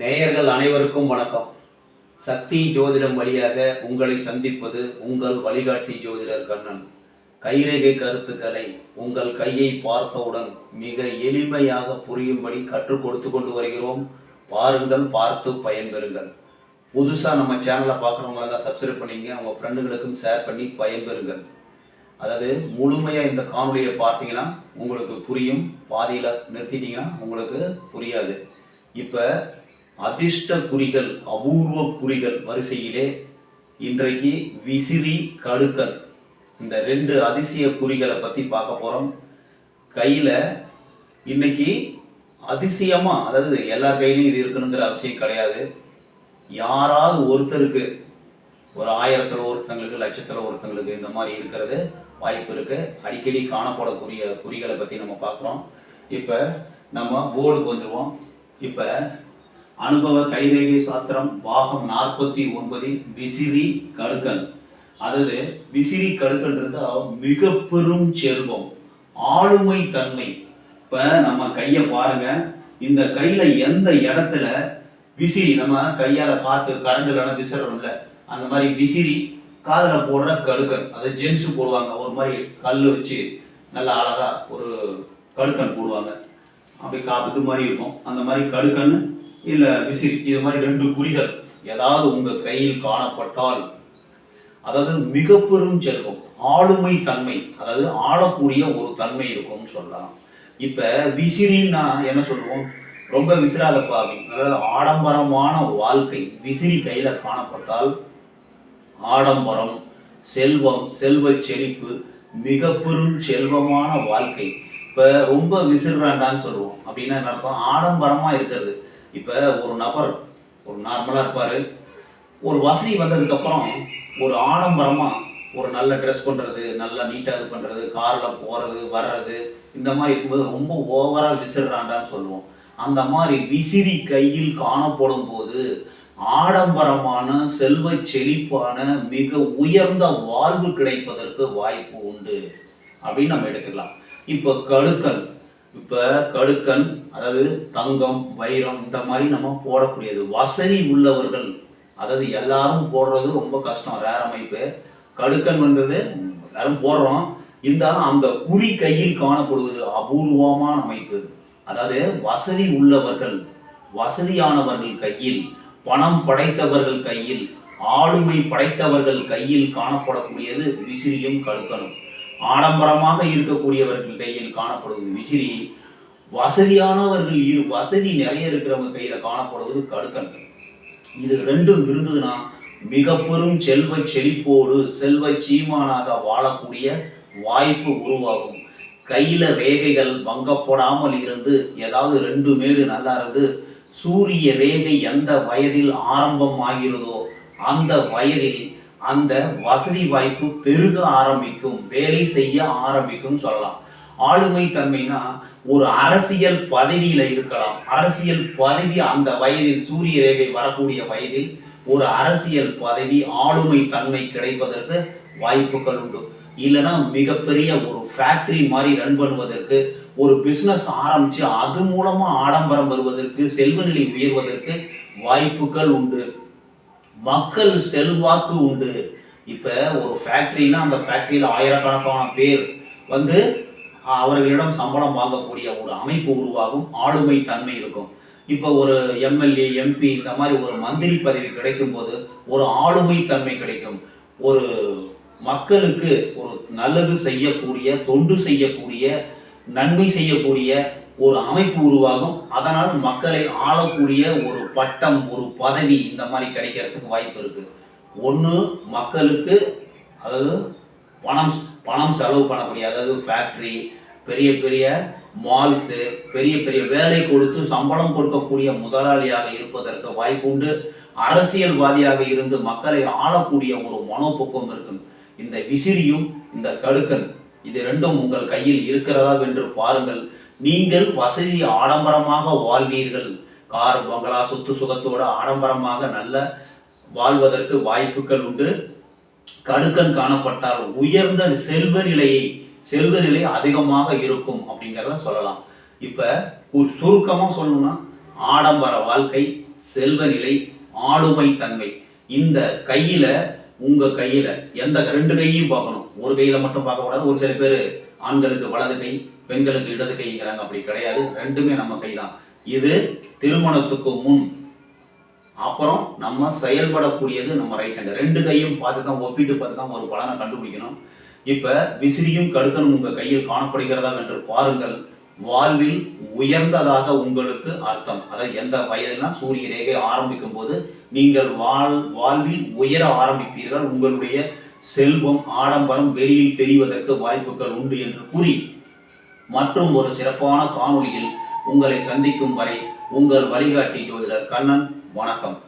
நேயர்கள் அனைவருக்கும் வணக்கம். சக்தி ஜோதிடம் வழியாக உங்களை சந்திப்பது உங்கள் வழிகாட்டி ஜோதிடர் கண்ணன். கைரேகை கருத்துக்களை உங்கள் கையை பார்த்தவுடன் மிக எளிமையாக புரியும்படி கற்றுக் கொடுத்து கொண்டு வருகிறோம். பாருங்கள் பார்த்து பயன்பெறுங்கள். புதுசாக நம்ம சேனலை பார்க்குறவங்களா தான் சப்ஸ்கிரைப் பண்ணிங்க. உங்கள் ஃப்ரெண்டுகளுக்கும் ஷேர் பண்ணி பயன்பெறுங்கள். அதாவது முழுமையாக இந்த காணொலியை பார்த்தீங்கன்னா உங்களுக்கு புரியும். பாதியில் நிறுத்திட்டீங்கன்னா உங்களுக்கு புரியாது. இப்போ அதிர்ஷ்ட குறிகள் அபூர்வ குறிகள் வரிசையிலே இன்றைக்கு விசிறி கடுக்கல் இந்த ரெண்டு அதிசய குறிகளை பற்றி பார்க்க போகிறோம் கையில் இன்னைக்கு அதிசயமாக அதாவது எல்லா கையிலையும் இது இருக்கணுங்கிற அவசியம் கிடையாது. யாராவது ஒருத்தருக்கு ஒரு ஆயிரத்தில் ஒருத்தங்களுக்கு லட்சத்தில் ஒருத்தங்களுக்கு இந்த மாதிரி இருக்கிறது வாய்ப்பு இருக்குது அடிக்கடி காணப்படக்கூடிய குறிகளை பற்றி நம்ம பார்க்குறோம். இப்போ நம்ம போர்டுக்கு வந்துடுவோம் இப்போ அனுபவ கைரேகை சாஸ்திரம் பாகம் நாற்பத்தி ஒன்பதில் விசிறி கடுக்கல் அதாவது விசிறி கடுக்கல்ன்றது மிக பெரும் செல்வம் ஆளுமை தன்மை. இப்போ நம்ம கையை பாருங்க. இந்த கையில் எந்த இடத்துல விசிறி நம்ம கையால் பார்த்து கரண்டுலாம் விசிறோம்ல அந்த மாதிரி விசிறி காதில் போடுற கடுக்கன் அது ஜென்ஸு போடுவாங்க. ஒரு மாதிரி கல் வச்சு நல்லா அழகாக ஒரு கடுக்கன் போடுவாங்க. அப்படி காப்பது மாதிரி இருக்கும். அந்த மாதிரி கடுக்கன் இல்லை விசிறி இது மாதிரி ரெண்டு குறிகள் ஏதாவது உங்கள் கையில் காணப்பட்டால் அதாவது மிக பெரும் செல்வம் ஆளுமை தன்மை அதாவது ஆளக்கூடிய ஒரு தன்மை இருக்கும்னு சொல்லலாம். இப்போ விசிறின்னா என்ன சொல்லுவோம்? ரொம்ப விசிறாதப்பா பாவி அதாவது ஆடம்பரமான வாழ்க்கை விசிறி கையில் காணப்பட்டால் ஆடம்பரம் செல்வம் செல்வ செழிப்பு மிக பெரும் செல்வமான வாழ்க்கை. இப்போ ரொம்ப விசிறாண்டான்னு சொல்லுவோம். அப்படின்னா என்ன ஆடம்பரமாக இருக்கிறது. இப்போ ஒரு நபர் ஒரு நார்மலாக இருப்பார். ஒரு வசதி வந்ததுக்கப்புறம் ஒரு ஆடம்பரமாக ஒரு நல்ல ட்ரெஸ் பண்ணுறது நல்லா நீட்டாக இது பண்ணுறது காரில் போகிறது வர்றது இந்த மாதிரி இருக்கும்போது ரொம்ப ஓவராக விசிறாண்டான்னு சொல்லுவோம். அந்த மாதிரி விசிறி கையில் காணப்படும் போது ஆடம்பரமான செல்வ செழிப்பான மிக உயர்ந்த வாழ்வு கிடைப்பதற்கு வாய்ப்பு உண்டு. அப்படின்னு நம்ம எடுத்துக்கலாம். இப்போ கழுக்கல். இப்போ கடுக்கன் அதாவது தங்கம் வைரம் இந்த மாதிரி நம்ம போடக்கூடியது. வசதி உள்ளவர்கள் அதாவது எல்லாரும் போடுறது ரொம்ப கஷ்டம் ரேர் அமைப்பு. கடுக்கன் வந்தது எல்லாரும் போடுறோம். இருந்தாலும் அந்த குறி கையில் காணப்படுவது அபூர்வமான அமைப்பு. அதாவது வசதி உள்ளவர்கள் வசதியானவர்கள் கையில் பணம் படைத்தவர்கள் கையில் ஆளுமை படைத்தவர்கள் கையில் காணப்படக்கூடியது விசிறியும் கடுக்கனும். ஆடம்பரமாக இருக்கக்கூடியவர்கள் கையில் காணப்படுவது விசிறி. வசதியானவர்கள் இரு வசதி நிறைய இருக்கிறவங்க கையில காணப்படுவது கடுக்கன் இது ரெண்டும் இருந்ததுன்னா மிக பெரும் செல்வ செழிப்போடு செல்வ சீமானாக வாழக்கூடிய வாய்ப்பு உருவாகும். கையில ரேகைகள் வங்கப்படாமல் இருந்து ஏதாவது ரெண்டு மேடு நல்லா இருந்து சூரிய ரேகை எந்த வயதில் ஆரம்பம் ஆகிறதோ அந்த வயதில் அந்த வசதி வாய்ப்பு பெருக ஆரம்பிக்கும் வேலை செய்ய ஆரம்பிக்கும் சொல்லலாம். ஆளுமை தன்மைனா ஒரு அரசியல் பதவியில இருக்கலாம். அரசியல் பதவி அந்த வயதில் சூரிய ரேகை வரக்கூடிய வயதில் ஒரு அரசியல் பதவி ஆளுமை தன்மை கிடைப்பதற்கு வாய்ப்புகள் உண்டு. இல்லைன்னா மிகப்பெரிய ஒரு ஃபேக்டரி மாதிரி ரன் பண்ணுவதற்கு ஒரு பிஸ்னஸ் ஆரம்பிச்சு அது மூலமா ஆடம்பரம் வருவதற்கு செல்வநிலை உயர்வதற்கு வாய்ப்புகள் உண்டு. மக்கள் செல்வாக்கு உண்டு. இப்போ ஒரு ஃபேக்ட்ரினா அந்த ஃபேக்ட்ரியில் ஆயிரக்கணக்கான பேர் வந்து அவர்களிடம் சம்பளம் வாங்கக்கூடிய ஒரு அமைப்பு உருவாகும். ஆளுமை தன்மை இருக்கும். இப்போ ஒரு எம்எல்ஏ எம்பி இந்த மாதிரி ஒரு மந்திரி பதவி கிடைக்கும் போது ஒரு ஆளுமை தன்மை கிடைக்கும். ஒரு மக்களுக்கு ஒரு நல்லது செய்யக்கூடிய தொண்டு செய்யக்கூடிய நன்மை செய்யக்கூடிய ஒரு அமைப்பு உருவாகும். அதனால் மக்களை ஆளக்கூடிய ஒரு பட்டம் ஒரு பதவி இந்த மாதிரி கிடைக்கிறதுக்கு வாய்ப்பு இருக்கு ஒன்று மக்களுக்கு அதாவது பணம் பணம் செலவு பண்ணக்கூடிய அதாவது ஃபேக்ட்ரி பெரிய பெரிய மால்ஸு பெரிய பெரிய வேலை கொடுத்து சம்பளம் கொடுக்கக்கூடிய முதலாளியாக இருப்பதற்கு வாய்ப்பு உண்டு. அரசியல்வாதியாக இருந்து மக்களை ஆளக்கூடிய ஒரு மனோபக்குவம் இருக்கும். இந்த விசிறியும் இந்த கடுக்கன் இது ரெண்டும் உங்கள் கையில் இருக்கிறதா என்று பாருங்கள். நீங்கள் வசதி ஆடம்பரமாக வாழ்வீர்கள். கார் பங்களா சொத்து சுகத்தோடு ஆடம்பரமாக நல்ல வாழ்வதற்கு வாய்ப்புகள் உண்டு. கடுக்கன் காணப்பட்டால் உயர்ந்த செல்வ நிலையை செல்வ நிலை அதிகமாக இருக்கும் அப்படிங்கிறத சொல்லலாம். இப்போ சுருக்கமாக சொல்லணும்னா ஆடம்பர வாழ்க்கை செல்வநிலை ஆளுமை தன்மை. இந்த கையில் உங்கள் கையில் எந்த ரெண்டு கையும் பார்க்கணும். ஒரு கையில் மட்டும் பார்க்கக்கூடாது ஒரு சில பேர் ஆண்களுக்கு வலது கை பெண்களுக்கு இடது கைங்கிறாங்க. அப்படி கிடையாது. ரெண்டுமே நம்ம கை தான் இது திருமணத்துக்கு முன். அப்புறம் நம்ம செயல்படக்கூடியது நம்ம ரைட் ஹேண்ட் ரெண்டு கையும் பார்த்து தான் ஒப்பிட்டு பார்த்து தான் ஒரு பலனை கண்டுபிடிக்கணும். இப்போ விசிறியும் கடுக்கனும் உங்கள் கையில் காணப்படுகிறதா என்று பாருங்கள். வாழ்வில் உயர்ந்ததாக உங்களுக்கு அர்த்தம். அதாவது எந்த வயதுனா சூரிய ரேகை ஆரம்பிக்கும் போது நீங்கள் வாழ் வாழ்வில் உயர ஆரம்பிப்பீர்கள். உங்களுடைய செல்வம் ஆடம்பரம் வெளியில் தெரிவதற்கு வாய்ப்புகள் உண்டு என்று கூறி மற்றும் ஒரு சிறப்பான காணொளியில் உங்களை சந்திக்கும் வரை உங்கள் வழிகாட்டி ஜோதிடர் கண்ணன் வணக்கம்.